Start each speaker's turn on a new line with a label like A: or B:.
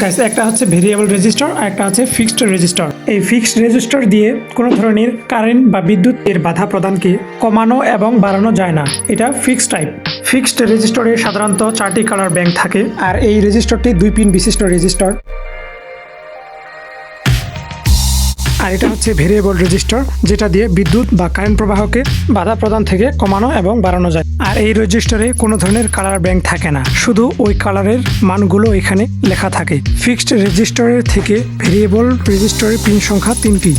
A: Guys একটা হচ্ছে variable register আর একটা হচ্ছে ফিক্সড রেজিস্টার এই ফিক্সড রেজিস্টার দিয়ে কোনো ধরনের কারেন্ট বা বিদ্যুতের বাধা প্রদানকে কমানো এবং বাড়ানো যায় না। এটা ফিক্সড টাইপ ফিক্সড রেজিস্টরে সাধারণত চারটি কালার ব্যাংক থাকে আর এই রেজিস্টারটি দুই পিন বিশিষ্ট রেজিস্টার আর এটা হচ্ছে ভেরিয়েবল রেজিস্টার যেটা দিয়ে বিদ্যুৎ বা কারেন্ট প্রবাহকে বাধা প্রদান থেকে কমানো এবং বাড়ানো যায়। আর এই রেজিস্টারে কোনো ধরনের কালার ব্যাংক থাকে না, শুধু ওই কালারের মানগুলো এখানে লেখা থাকে। ফিক্সড রেজিস্টারের থেকে ভেরিয়েবল রেজিস্টারের পিন সংখ্যা তিনটি।